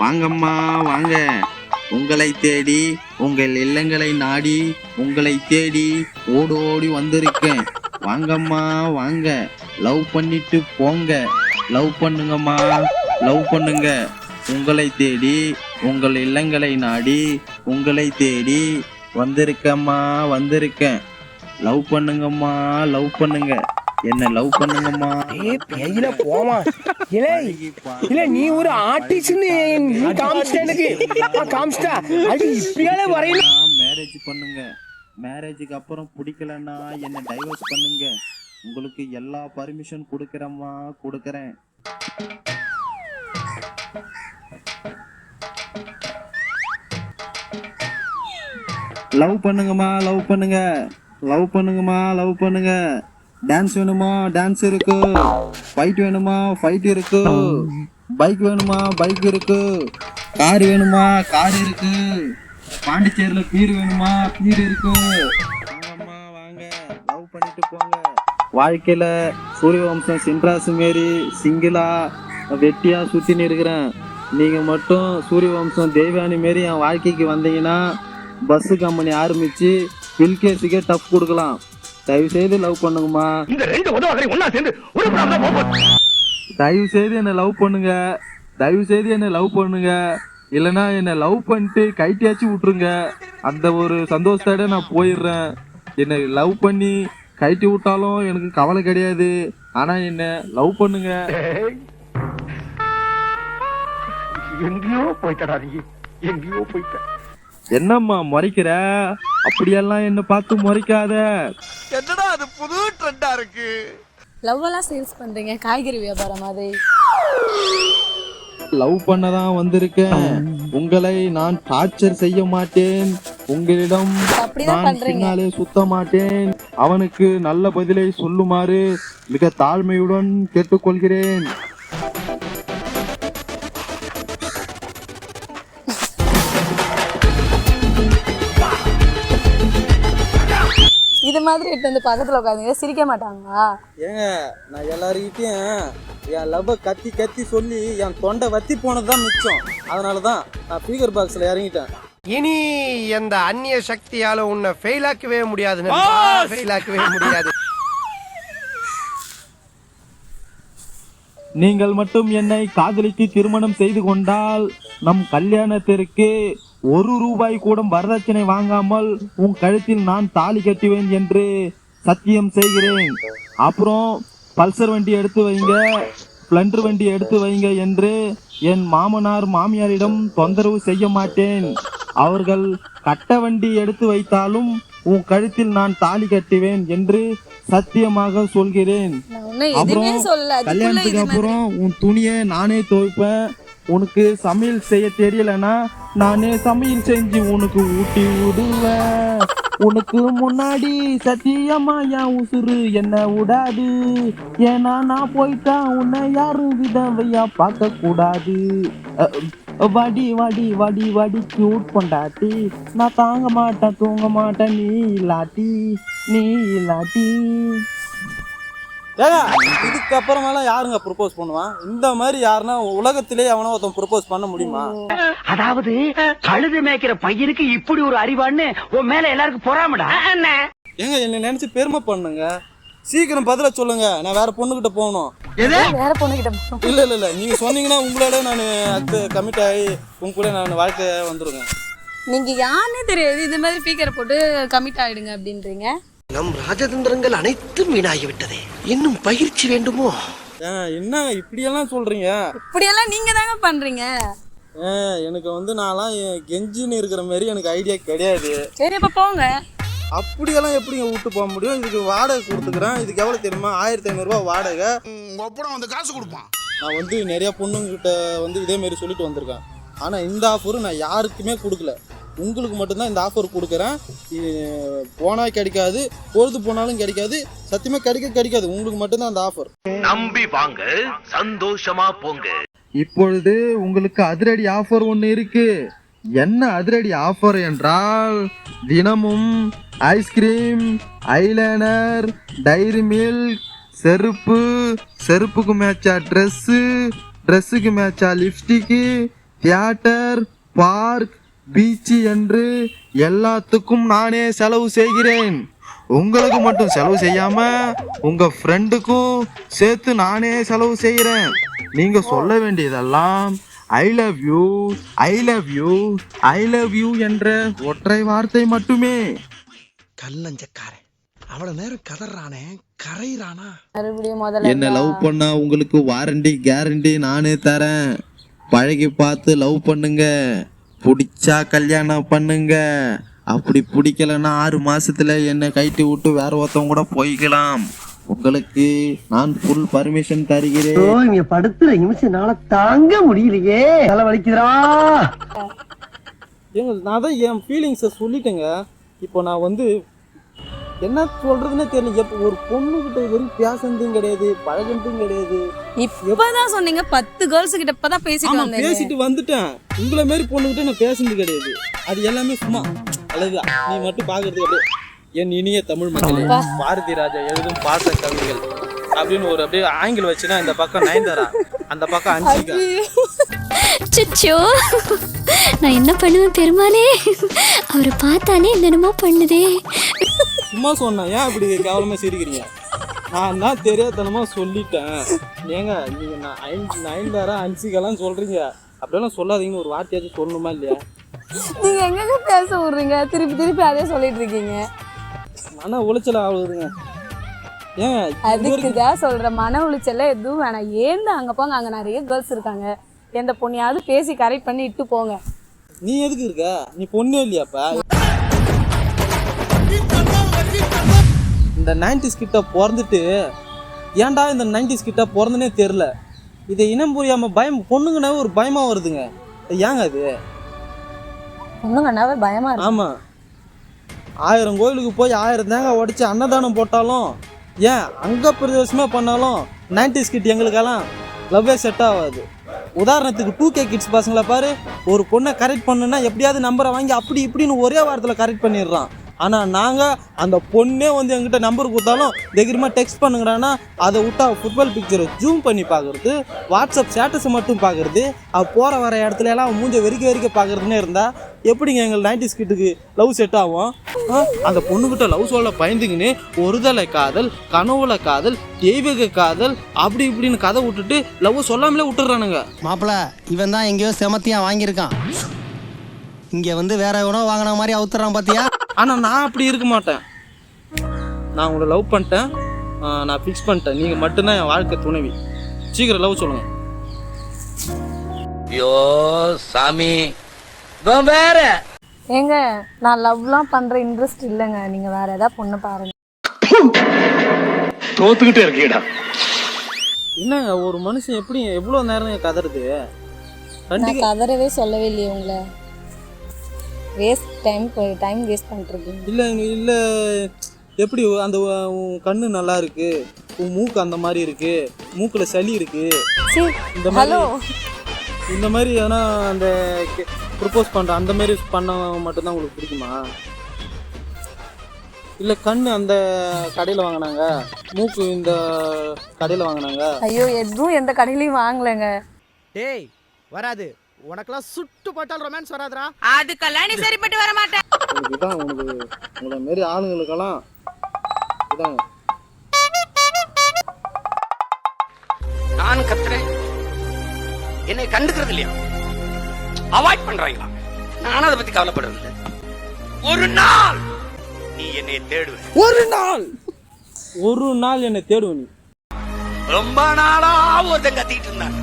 வாங்கம்மா வாங்க. உங்களை தேடி உங்கள் இல்லங்களை நாடி உங்களை தேடி ஓடோடி ஓடி வந்திருக்கேன். வாங்கம்மா வாங்க. லவ் பண்ணிட்டு போங்க. லவ் பண்ணுங்கம்மா லவ் பண்ணுங்க. உங்களை தேடி உங்கள் இல்லங்களை நாடி உங்களை தேடி வந்திருக்கம்மா வந்திருக்கேன். லவ் பண்ணுங்கம்மா லவ் பண்ணுங்க. என்ன லவ் பண்ணுங்கம்மா. ஏ பேயில போமா இல்லை இல்ல நீ ஒரு ஆர்டிஸ்ட்னு நீ காமிச்சிட்ட எனக்கு. அது இப்பயால வரையில மேரேஜ் பண்ணுங்க. மேரேஜுக்கு அப்புறம் பிடிக்கலன்னா என்ன டைவர்ஸ் பண்ணுங்க. உங்களுக்கு எல்லா பர்மிஷன் கொடுக்குறேம்மா கொடுக்குறேன். லவ் பண்ணுங்கம்மா லவ் பண்ணுங்க. லவ் பண்ணுங்கம்மா லவ் பண்ணுங்க. டான்ஸ் வேணுமா? டான்ஸ் இருக்கு. ஃபைட் வேணுமா? ஃபைட் இருக்கு. பைக் வேணுமா? பைக் இருக்கு. கார் வேணுமா? கார் இருக்கு. பாண்டிச்சேரியில் பீர் வேணுமா? பீர் இருக்கு. வாங்கம்மா வாங்க. லவ் பண்ணிட்டு போங்க. வாழ்க்கையில சூரியவம்சம் சின்ராசு மாரி சிங்கிளா வெட்டியா சுத்தின்னு இருக்கிறேன். நீங்கள் மட்டும் சூரியவம்சம் தெய்வானி மாரி என் வாழ்க்கைக்கு வந்தீங்கன்னா பஸ்ஸு கம்பெனி ஆரம்பித்து பில்கேஸுக்கே டஃப் கொடுக்கலாம். தயவு செய்து லவ் பண்ணுங்கம்மா. இந்த ரெண்டு உதவகரை ஒண்ணா சேர்ந்து ஒரு தயவு செய்து என்னை லவ் பண்ணுங்க. தயவு செய்து என்னை லவ் பண்ணுங்க. இல்லைன்னா என்னை லவ் பண்ணிட்டு கைட்டியாச்சு விட்டுருங்க. அந்த ஒரு சந்தோஷத்தோட நான் போயிடுறேன். என்னை லவ் பண்ணி கைட்டி விட்டாலும் எனக்கு கவலை கிடையாது. ஆனா என்ன லவ் பண்ணுங்க. எங்கேயோ போயிட்டடா நீ. எங்கேயோ போயிட்ட. என்னம்மா முறைக்கிற? அப்படியெல்லாம் என்ன பார்த்து முறைக்காத. லவ் எல்லாம் சேல்ஸ் பண்றீங்க காய்கறி வியாபாரம் மாதிரி. லவ் பண்ணதான் வந்திருக்கேன். உங்களை நான் டார்ச்சர் செய்ய மாட்டேன். உங்களிடம் நான் பண்றீங்க. பின்னாலே சுத்த மாட்டேன். அவனுக்கு நல்ல பதிலை சொல்லுமாறு மிக தாழ்மையுடன் கேட்டுக்கொள்கிறேன். மாதிரி எடுத்து வந்து பக்கத்துல உட்காந்து சிரிக்க மாட்டாங்களா? ஏங்க நான் எல்லாருக்கிட்டையும் என் லவ் கத்தி கத்தி சொல்லி என் தொண்டை வத்தி போனதுதான் மிச்சம். அதனால தான் நான் ஸ்பீக்கர் பாக்ஸ்ல இறங்கிட்டேன். இனி எந்த அந்நிய சக்தியால உன்னை ஃபெயில் ஆக்கவே முடியாது ஃபெயில் ஆக்கவே முடியாது. நீங்கள் மட்டும் என்னை காதலித்து திருமணம் செய்து கொண்டால் நம் கல்யாணத்திற்கு ஒரு ரூபாய் கூட வரதட்சணை வாங்காமல் உன் கழுத்தில் நான் தாலி கட்டுவேன் என்று சத்தியம் செய்கிறேன். அப்புறம் பல்சர் வண்டி எடுத்து வைங்க ஸ்ப்ளெண்டர் வண்டி எடுத்து வைங்க என்று என் மாமனார் மாமியாரிடம் தொந்தரவு செய்ய மாட்டேன். அவர்கள் கட்ட வண்டி எடுத்து வைத்தாலும் உன் கழுத்தில் நான் தாலி கட்டுவேன் என்று சத்தியமாக சொல்கிறேன். அதுக்குள்ள கல்யாணத்துக்கு அப்புறம் உன் துணியை நானே துவைப்பேன். உனக்கு சமையல் செய்ய தெரியலனா நானே சமையல் செஞ்சு உனக்கு ஊட்டி விடுவேன். உனக்கு முன்னாடி சத்தியமா என் உசுறு என்ன விடாது ஏன்னா நான் போயிட்டா உன்னை யாரும் விதவையா பார்க்க கூடாது வடி வடி வடி வடி கியூட் பொண்டாட்டி. நான் தாங்க மாட்டேன் தூங்க மாட்டேன் நீ இல்லாட்டி நீ இல்லாட்டி. ஏங்க இதுக்கு அப்புறமெல்லாம் யாருங்க ப்ரொபோஸ் பண்ணுவான் இந்த மாதிரி யாருன்னா உலகத்திலே எவனோ ஒருத்தன் ப்ரொபோஸ் பண்ண முடியுமா? அதாவது கழுது மேய்க்கிற பையனுக்கு இப்படி ஒரு அறிவான்னு உன் மேல எல்லாருக்கும் பொறாமடா? ஏங்க என்னை நினைச்சு பெருமை பண்ணுங்க. சீக்கிரம் பதில சொல்லுங்க. நான் வேற பொண்ணுகிட்ட போகணும். வேற பொண்ணுகிட்ட. இல்ல இல்ல இல்ல. நீங்க சொன்னீங்கன்னா உங்களோட நான் அடுத்து கமிட் ஆகி உங்க கூட நான் வாழ்க்கை வந்துருங்க நீங்க யாருன்னே தெரியாது. இது மாதிரி ஸ்பீக்கரை போட்டு கமிட் ஆயிடுங்க அப்படின்றீங்க. நம் ராஜதந்திரங்கள் அனைத்தும் வீணாகிவிட்டதே. இன்னும் பயிற்சி வேண்டுமோ? என்ன இப்படியெல்லாம் சொல்றீங்க? இப்படியெல்லாம் நீங்க தாங்க பண்றீங்க. எனக்கு வந்து நான்லாம் கெஞ்சின்னு இருக்கிற மாதிரி எனக்கு ஐடியா கிடையாது. சரி அப்ப போங்க. அப்படியெல்லாம் எப்படிங்க விட்டு போக முடியும்? இதுக்கு வாடகை கொடுத்துக்கிறேன். இதுக்கு எவ்வளோ தெரியுமா? ஆயிரத்தி ஐநூறுரூவா வாடகை. ஒப்படம் வந்து காசு கொடுப்பான். நான் வந்து நிறைய பொண்ணுங்கிட்ட வந்து இதே மாதிரி சொல்லிட்டு வந்திருக்கேன். ஆனால் இந்த ஆஃபரும் நான் யாருக்குமே கொடுக்கல. உங்களுக்கு மட்டும்தான் இந்த ஆஃபர் கொடுக்குறேன். போனால் கிடைக்காது பொழுது போனாலும் கிடைக்காது சத்தியமாக கிடைக்க கிடைக்காது. உங்களுக்கு மட்டும்தான் அந்த ஆஃபர் நம்பி வாங்க சந்தோஷமா போங்க. இப்பொழுது உங்களுக்கு அதிரடி ஆஃபர் ஒன்று இருக்கு. என்ன அதிரடி ஆஃபர் என்றால் தினமும் ஐஸ்கிரீம் ஐலைனர் டைரி மில்க் செருப்பு செருப்புக்கு மேட்சா ட்ரெஸ்ஸு ட்ரெஸ்ஸுக்கு மேட்சா லிப்ஸ்டிக்கு தியேட்டர் பார்க் பீச் என்று எல்லாத்துக்கும் நானே செலவு செய்கிறேன். உங்களுக்கு மட்டும் செலவு செய்யாம உங்க ஃப்ரெண்டுக்கும் சேர்த்து நானே செலவு செய்கிறேன். நீங்க சொல்ல வேண்டியதெல்லாம் I love you I love you I love you என்ற ஒற்றை வார்த்தை மட்டுமே. கல்லஞ்சக்காரன் அவ்வளவு நேரம் கதறானே கரையிறானா? மறுபடியும் முதல்ல என்ன லவ் பண்ணா உங்களுக்கு வாரண்டி கேரண்டி நானே தரேன். பழகி பார்த்து லவ் பண்ணுங்க. பிடிச்சா கல்யாணம் பண்ணுங்க. அப்படி பிடிக்கலன்னா ஆறு மாசத்துல என்னை கைட்டி விட்டு வேற ஒருத்தவங்க கூட போய்க்கலாம். உங்களுக்கு நான் ஃபுல் பர்மிஷன் தருகிறேன். இங்க படுத்துற நிமிஷம்னால தாங்க முடியலையே. தலை வலிக்குதுடா. ஏங்க நான் தான் என் ஃபீலிங்ஸை சொல்லிட்டேங்க. இப்போ நான் வந்து என்ன சொல்றதுன்னே தெரியல. எப்போ ஒரு பொண்ணுகிட்ட வெறும் பேசுனதும் கிடையாது பழகுனதும் கிடையாது. இப்பதான் சொன்னீங்க பத்து கேர்ள்ஸ் கிட்ட இப்பதான் பேசிட்டு வந்தேன். பேசிட்டு வந்துட்டேன். உங்களை மாரி பொண்ணுகிட்ட நான் பேசுனது கிடையாது. அது எல்லாமே சும்மா அழகுதான். நீ மட்டும் பாக்குறது அப்படியே என் இனிய தமிழ் மக்களே பாரதி ராஜா எழுதும் பாச கவிகள் அப்படின்னு ஒரு அப்படியே ஆங்கிள் வச்சுனா இந்த பக்கம் நயன்தாரா அந்த பக்கம் அஞ்சிகா சுச்சோ நான் என்ன பண்ணுவேன் பெருமாளே? அவரை பார்த்தாலே என்னென்னமோ பண்ணுதே. சும்மா சொன்னேன் ஏன் இப்படி கேவலமா சிரிக்கிறீங்க? நான் தான் தெரியாதனமா சொல்லிட்டேன். ஏங்க நீங்க நான் ஐந்து நயன்தாரா அன்சிகெல்லாம் சொல்றீங்க. அப்படியெல்லாம் சொல்லாதீங்கன்னு ஒரு வார்த்தையாச்சும் சொல்லணுமா இல்லையா? நீங்க எங்க பேச விடுறீங்க? திருப்பி திருப்பி அதே சொல்லிட்டு இருக்கீங்க. மன உளைச்சல் ஆகுதுங்க. ஏங்க அதுக்கு தான் சொல்றேன். மன உளைச்சல்ல எதுவும் வேணாம். ஏந்து அங்க போங்க? அங்க நிறைய கேர்ள்ஸ் இருக்காங்க. எந்த பொண்ணையாவது பேசி கரெக்ட் பண்ணி இட்டு போங்க. நீ எதுக்கு இருக்க? நீ பொண்ணே இல்லையாப்பா? இந்த நைன்டிஸ் கிட்ட பிறந்துட்டு ஏன்டா இந்த நைன்டிஸ் கிட்ட பிறந்தனே தெரில இதை இனம் புரியாம பயம் பொண்ணுங்கனாவே ஒரு பயமா வருதுங்க. ஏங்க அது? பொண்ணுங்கன்னாவே பயமா இருக்கு. ஆமா. ஆயிரம் கோயிலுக்கு போய் ஆயிரம் தேங்காய் உடைச்சு அன்னதானம் போட்டாலும் ஏன் அங்க பிரதேசமே பண்ணாலும் நைன்டிஸ் கிட் எங்களுக்கெல்லாம் லவ்வே செட் ஆகாது. உதாரணத்துக்கு டூ கே கிட்ஸ் பசங்களை பாரு ஒரு பொண்ணை கரெக்ட் பண்ணுன்னா எப்படியாவது நம்பரை வாங்கி அப்படி இப்படின்னு ஒரே வாரத்தில் கரெக்ட் பண்ணிடுறான். ஆனால் நாங்கள் அந்த பொண்ணே வந்து எங்கிட்ட நம்பர் கொடுத்தாலும் தைரியமாக டெக்ஸ்ட் பண்ணுங்கடான்னா அதை விட்டா ஃபுட்பால் பிக்சரை ஜூம் பண்ணி பார்க்குறது வாட்ஸ்அப் ஸ்டேட்டஸை மட்டும் பார்க்குறது அது போகிற வர இடத்துல எல்லாம் மூஞ்ச வெறிக்க வெறிக்க பார்க்குறதுனே இருந்தால் எப்படிங்க எங்கள் நைன்டிஸ் கிட்டுக்கு லவ் செட் ஆகும்? அந்த பொண்ணுக்கிட்ட லவ் சொல்ல பயந்துங்கன்னு ஒருதலை காதல் கனவுல காதல் தெய்வீக காதல் அப்படி இப்படின்னு கதை விட்டுட்டு லவ் சொல்லாமலே விட்டுறானுங்க மாப்பிள இவன் தான் எங்கேயோ செமத்தியா வாங்கியிருக்கான். இங்கே வந்து வேற எவனோ வாங்கின மாதிரி அவுத்துறான் பார்த்தியா ஆனால் நான் அப்படி இருக்க மாட்டேன். நான் உங்களை லவ் பண்ணிட்டேன். நான் ஃபிக்ஸ் பண்ணிட்டேன். நீங்கள் மட்டும்தான் என் வாழ்க்கை துணைவி. சீக்கிரம் லவ் சொல்லுங்கள் ஐயோ சாமி. வேற. ஏங்க நான் லவ்லாம் பண்ற இன்ட்ரெஸ்ட் இல்லைங்க. நீங்க வேற ஏதாவது பொண்ணு பாருங்க. தோத்துக்கிட்டே இருக்கீடா என்னங்க ஒரு மனுஷன் எப்படி எவ்வளோ நேரம் கதறுது? கதறவே சொல்லவே இல்லையே உங்களை. வேஸ்ட் டைம் டைம் வேஸ்ட் பண்ணிட்டு இருக்கீங்க இல்லை இல்லை எப்படி அந்த உன் கண்ணு நல்லா இருக்கு உன் மூக்கு அந்த மாதிரி இருக்கு மூக்குல சளி இருக்கு இந்த மாதிரி ஹலோ இந்த மாதிரி எதனா அந்த ப்ரப்போஸ் பண்ற அந்த மாதிரி பண்ண மட்டும்தான் உங்களுக்கு பிடிக்குமா? இல்லை கண்ணு அந்த கடையில் வாங்கினாங்க மூக்கு இந்த கடையில் வாங்கினாங்க. ஐயோ எதுவும் எந்த கடையிலயும் வாங்கலைங்க. டேய் வராது. உனக்கெல்லாம் சுட்டு போட்டால் ரொமான்ஸ் வராதுடா. அதுக்கெல்லாம் நீ சரிப்பட்டு வர மாட்டேன் உனக்கு இதான் உனக்கு உங்களை மாரி ஆளுங்களுக்கெல்லாம் இதாங்க நான் கத்துறேன். என்னை கண்டுக்கிறது இல்லையா? அவாய்ட் பண்றாங்களா? நானும் அதை பத்தி கவலைப்படுறது இல்லை. ஒரு நாள் நீ என்னை தேடுவ ஒரு நாள்! ஒரு நாள் என்னை தேடுவ நீ. ரொம்ப நாளா ஒருத்தன் கத்திட்டு இருந்தான்